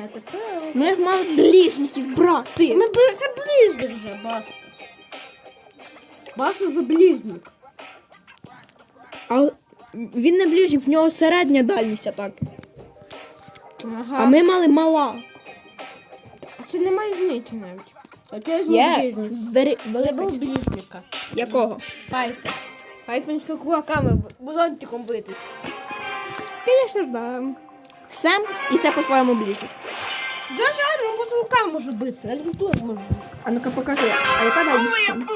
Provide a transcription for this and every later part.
Ні, тепер. Ми ж мали ближників брати. Ми б це ближник вже, баста. Баста за ближник. А він не ближник, в нього середня дальність атаки. Ага. А ми мали мала. А це немає різниці навіть. А це візьму Є ближник. Це був ближника. Якого? Пайпер. З кулаками бузонтиком битись. Ж, да. Сем і це по-своєму ближник. Звичайно, він просто руками може битися, навіть він теж може бити. А ну-ка покажи, а яка дальність? Сем?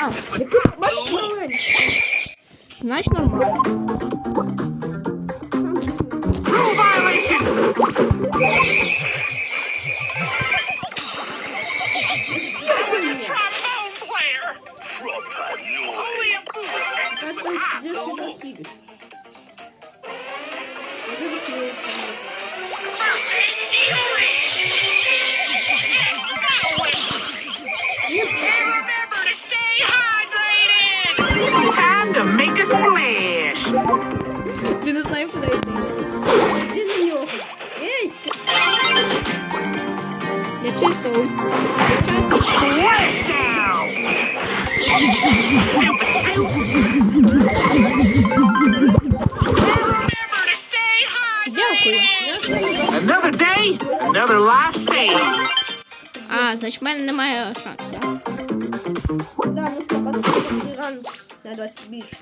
А, який бачиш маленький. Значить нормально. trombone player. Only a Іди на нього. Ей! Я чисто. Дякую. Another day, another life saved. А, значить, в мене немає шансу, так? Да, 20 більше.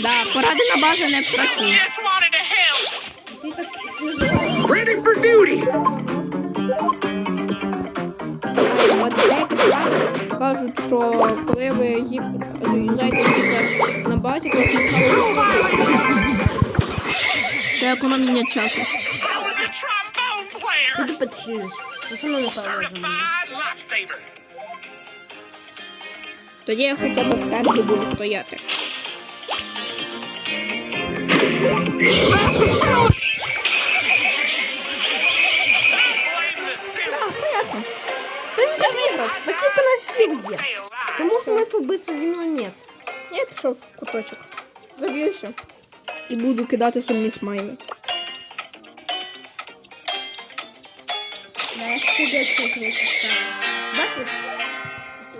Да, поради на базу не Ready for duty. От деякі поради кажуть, що коли ви їх заїжджаєте на базі, то це часу. Ти підхилиш. Це. Certified lifesaver. Тоді я хоча б в центрі буду стояти. Тому смисл битися зі мною нет. Я пішов в куточок. Заб'юся. І буду кидати сумні смайли. Да, я сидять тут випускаю. Бачиш?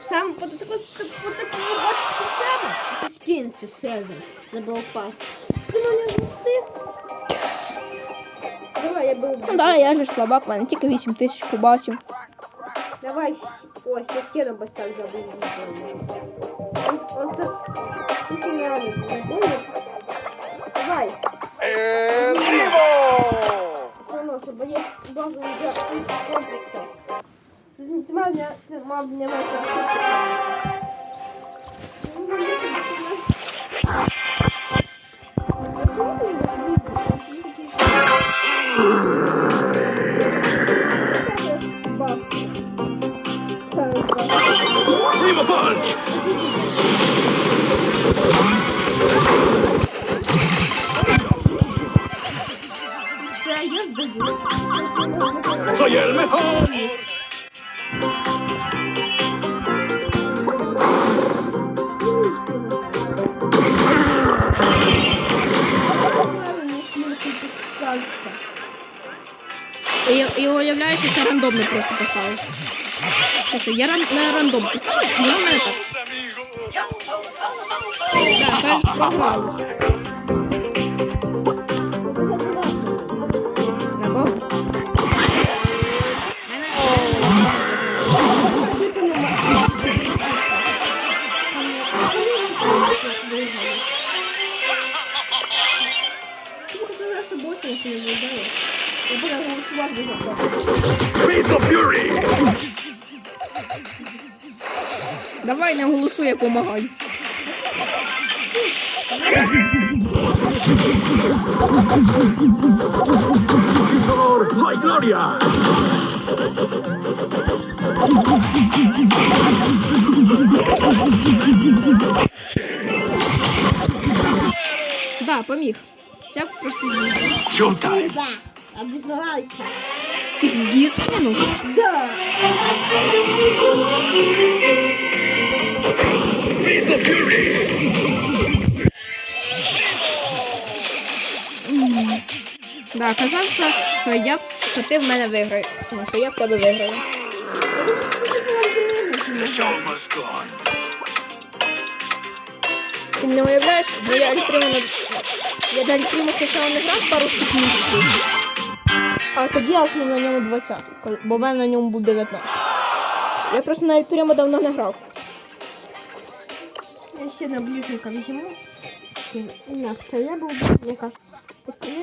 Сам по таку бачиш саме. Це скін, це Сезар. Не було пас. Ти мене встиг. Давай, я беру. Ну да, я же слабак, мене тільки 8 тисяч кубасів. Давай. Ось, я стену поставлю забыл. Он, он за... Ты реально не понял? Давай. Все равно, чтобы я базу не комплекса. Ты, ты мам, меня, ты мам, Scream a bunch! Soy el mejor. Рандомно просто поставив. Чесно, я ран, на рандом поставив, і воно в мене так. На кого? Я буду голосувати Face of fury. Давай не голосуй, я помагай. Gloria. Да, поміг. Це просто Showtime. Да, обзывайся. ти диск кинув. Да. Face. Да, казав, що, що, я, що ти в мене виграєш. Тому що я в тебе виграю. Ти не уявляєш, бо я Альпримо на... Я до Альпримо спочатку не грав пару штук місяців. А тоді я на ньому 20, бо в мене на ньому був 19. Я просто на Альпримо давно не грав. Я ще на ближника візьму. На, це я був ближника.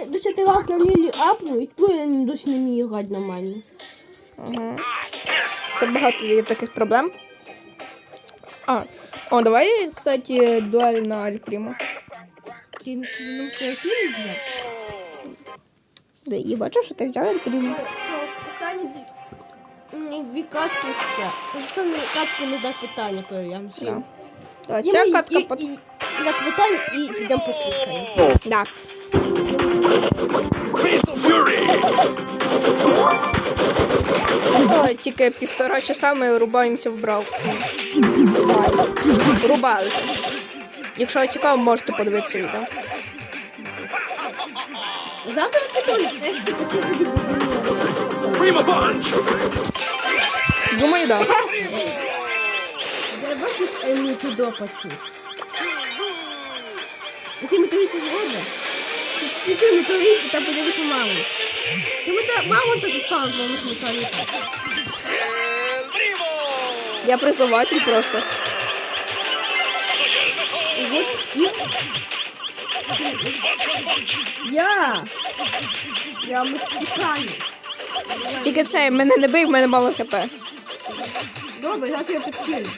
До чотирьох я Лілі апну, і то я досі не вмію грати нормально. Ага. Це багато є таких проблем. А, о, давай, кстати, дуель на Альпримо. Ти фільм взяв? Да, і бачив, що ти взяв. Останні дві- катки все. Останні катки не знак питання перевіряємо. Да. Да, І ця ми- катка і, под... і, і знак питання і йдемо покушаємо. Да. О, тільки півтора часа ми рубаємося в брав. Рубалися. Якщо цікаво, можете подивитися відео. Завтра це теж, знаєш, ти хотів собі Prima punch! Думаю, так. Да. Я бачу, йому туди почув. Ти метеорит згодна? Ти ти метеорит, і там подивися маму. Ти мета маму так спала з моїх метеоритів. El primo! Я призователь просто. І от скіп. Я. Я мексиканець. Тільки це мене не бий, в мене мало хп. Добре, зараз я підкину.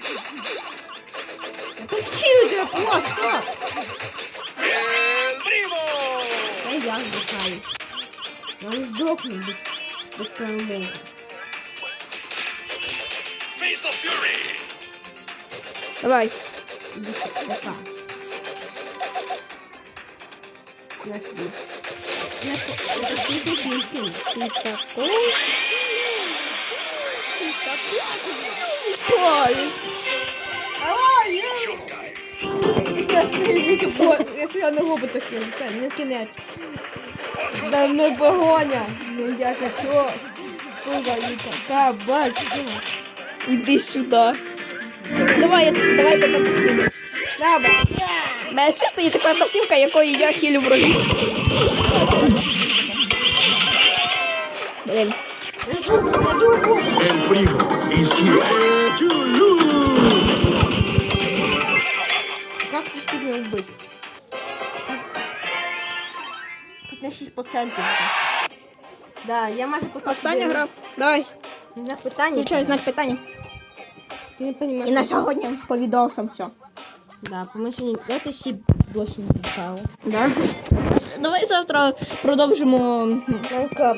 Я підкину тебе просто. Та я здихаю. Я не здохну без, без перемоги. Давай. Іди сюди, така. Я тобі. Якщо я на робота кину, це не кінець. Да не погоня. Ну я хочу. Куга і така бачка. Іди сюди. Давай, давай тебе покину. Давай. У мене чисто є така пасівка, якою я хілю в врагів. Блін. El primo is here! To! Как ты стигнул быть? Тут на 6%. Да, я майже пока Остання гра. Давай. На питання. Включай знак питання. Ти не розумієш. І на сьогодні по відосам все. Да, ще досі не писало. Да? Давай завтра продовжимо. Только...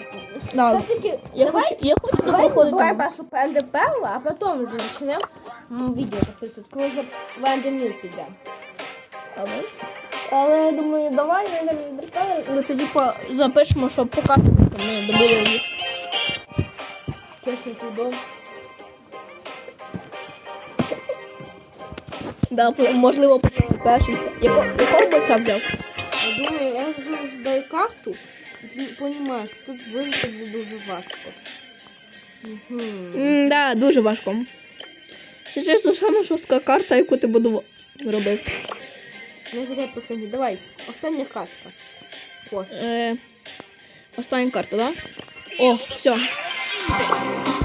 Да. Все-таки, Я давай, хочу, я хочу давай, проходити. давай першу по НДП, а потом вже почнемо відео записувати, коли вже в НДМІР підемо. Але, але я думаю, давай не відвертаємо, але тоді по, запишемо, щоб показати, що ми добили їх. Чесно, туди. Да, можливо, першим. Яко, якого бойця взяв? Я думаю, я думаю, даю карту, і що тут вижити буде дуже важко. Угу. М, да, дуже важко. Це чесно, саме шостка карта, яку ти буду робив. Не зря посаді. Давай, остання картка. Пост. Е, остання карта, да? О, все.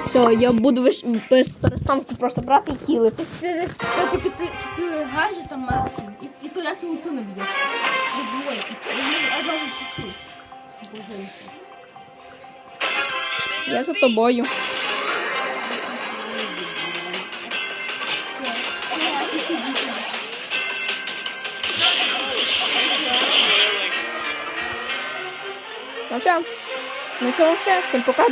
Все, я буду виш- без перестанку просто брати і хілити. Через тільки ти чотири гаджета максимум, і, і то як ти ульту не б'єш. Без двоє. Я одразу чуть-чуть. Я за тобою. Ну все. На цьому все. Всім пока.